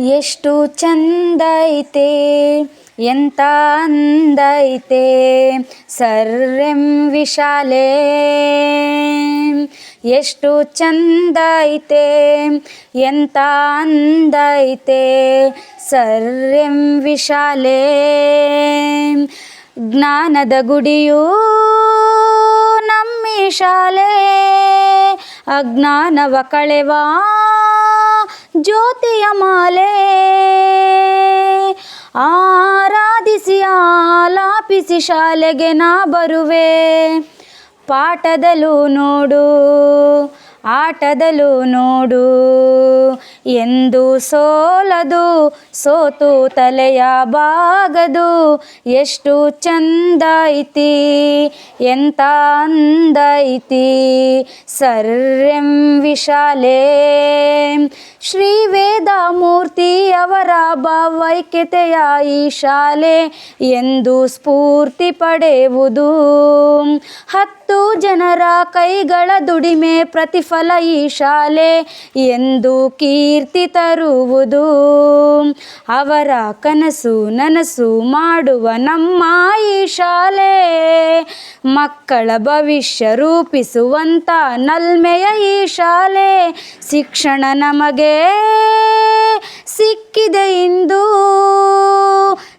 ಎಷ್ಟು ಚಂದ ಐತೆ ಎಂತ ಅಂದೈತೆ, ಸರ್ರೆಂ ವಿಶಾಲೆ. ಎಷ್ಟು ಚಂದ ಐತೆ ಎಂತ ಅಂದೈತೆ, ಸರ್ರೆಂ ವಿಶಾಲೆ. ಜ್ಞಾನದ ಗುಡಿಯೂ ನಮ್ಮಿ ಶಾಲೆ, ಅಜ್ಞಾನವ ಕಳೆವ ಜ್ಯೋತಿಯ ಮಾಲೆ. ಆರಾಧಿಸಿ ಆಲಾಪಿಸಿ ಶಾಲೆಗೆ ನಾ ಬರುವೆ. ಪಾಠದಲ್ಲೂ ನೋಡು ಆಟದಲ್ಲೂ ನೋಡು. ಎಂದು ಸೋಲದು, ಸೋತು ತಲೆಯ ಬಾಗದು. ಎಷ್ಟು ಚಂದ ಐತಿ, ಎಂತ ಅಂದೈತಿ ಸರ್ರೆಂ ವಿಶಾಲೆ ಶ್ರೀ ವೇದಮೂರ್ತಿ ಮೂರ್ತಿಯವರ ಭಾವೈಕ್ಯತೆಯ ಈ ಶಾಲೆ ಎಂದು ಸ್ಫೂರ್ತಿ ಪಡೆಯುವುದು ಹತ್ತು ಜನರ ಕೈಗಳ ದುಡಿಮೆ ಪ್ರತಿಫಲ ಈ ಶಾಲೆ ಎಂದು ಕೀರ್ತಿ ತರುವುದು. ಅವರ ಕನಸು ನನಸು ಮಾಡುವ ನಮ್ಮ ಈ ಶಾಲೆ. ಮಕ್ಕಳ ಭವಿಷ್ಯ ರೂಪಿಸುವಂತ ನಲ್ಮೆಯ ಈ ಶಾಲೆ. ಶಿಕ್ಷಣ ನಮಗೆ ಸಿಕ್ಕಿದೆ ಇಂದು.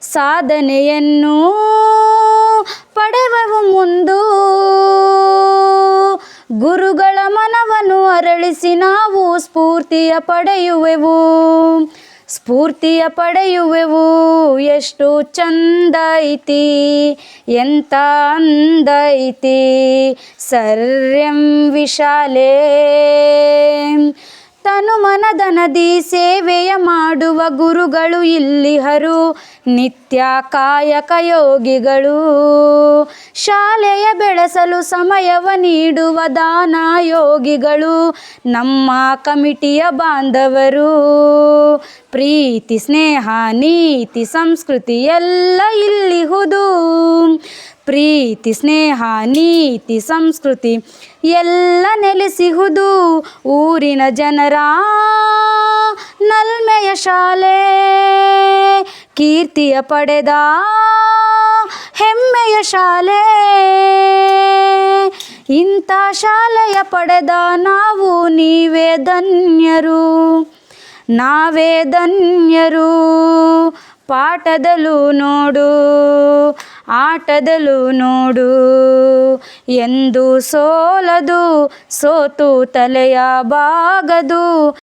ಸಾಧನೆಯನ್ನು ಅರಳಿಸಿ ನಾವು ಸ್ಫೂರ್ತಿಯ ಪಡೆಯುವೆವು. ಸ್ಫೂರ್ತಿಯ ಪಡೆಯುವೆವು. ಎಷ್ಟು ಚಂದ ಐತಿ ಎಂತ ಅಂದೈತಿ ಸರ್ಯಂ ವಿಶಾಲೆ. ತನು ಮನದನದಿ ಸೇವೆಯ ಮಾಡುವ ಗುರುಗಳು ಇಲ್ಲಿಹರು, ನಿತ್ಯ ಕಾಯಕ ಯೋಗಿಗಳು. ಶಾಲೆಯ ಬೆಳೆಸಲು ಸಮಯವ ನೀಡುವ ದಾನ ಯೋಗಿಗಳು, ನಮ್ಮ ಕಮಿಟಿಯ ಬಾಂಧವರು. ಪ್ರೀತಿ, ಸ್ನೇಹ, ನೀತಿ, ಸಂಸ್ಕೃತಿ ಎಲ್ಲ ಇಲ್ಲಿಹುದು. ಪ್ರೀತಿ, ಸ್ನೇಹ, ನೀತಿ, ಸಂಸ್ಕೃತಿ ಎಲ್ಲ ನೆಲೆಸಿಹುದು ಊರಿನ ಜನರ ನಲ್ಮೆಯ ಶಾಲೆ. ಕೀರ್ತಿಯ ಪಡೆದ ಹೆಮ್ಮೆಯ ಶಾಲೆ. ಇಂಥ ಶಾಲೆಯ ಪಡೆದ ನಾವು ನೀವೇ ಧನ್ಯರು. ನಾವೇ ಧನ್ಯರು. ಪಾಠದಲ್ಲೂ ನೋಡು ಆಟದಲ್ಲೂ ನೋಡು. ಎಂದು ಸೋಲದು ಸೋತು ತಲೆಯ ಬಾಗದು.